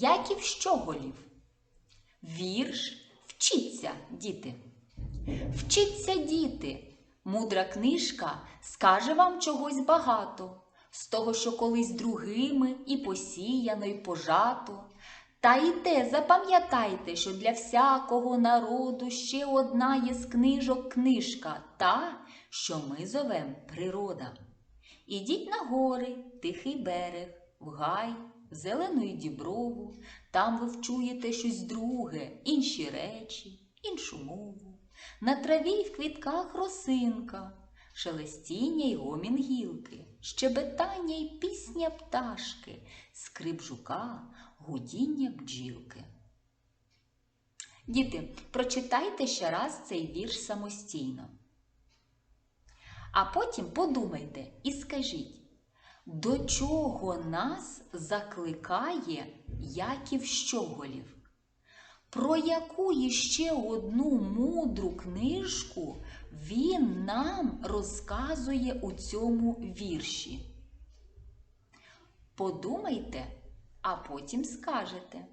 Яків Щоголів. Вірш Вчіться, діти. Вчіться, діти. Мудра книжка скаже вам чогось багато, з того, що колись другими і посіяно, і пожато. Та й те запам'ятайте, що для всякого народу ще одна є з книжок книжка, та, що ми зовем природа. Ідіть на гори, тихий берег, в гай, зелену й діброву, там ви вчуєте щось друге, інші речі, іншу мову. На траві й в квітках росинка, шелестіння й гомін гілки, щебетання й пісня пташки, скрип жука, гудіння бджілки. Діти, прочитайте ще раз цей вірш самостійно. А потім подумайте і скажіть, до чого нас закликає Яків Щоголів? Про яку іще одну мудру книжку він нам розказує у цьому вірші? Подумайте, а потім скажете.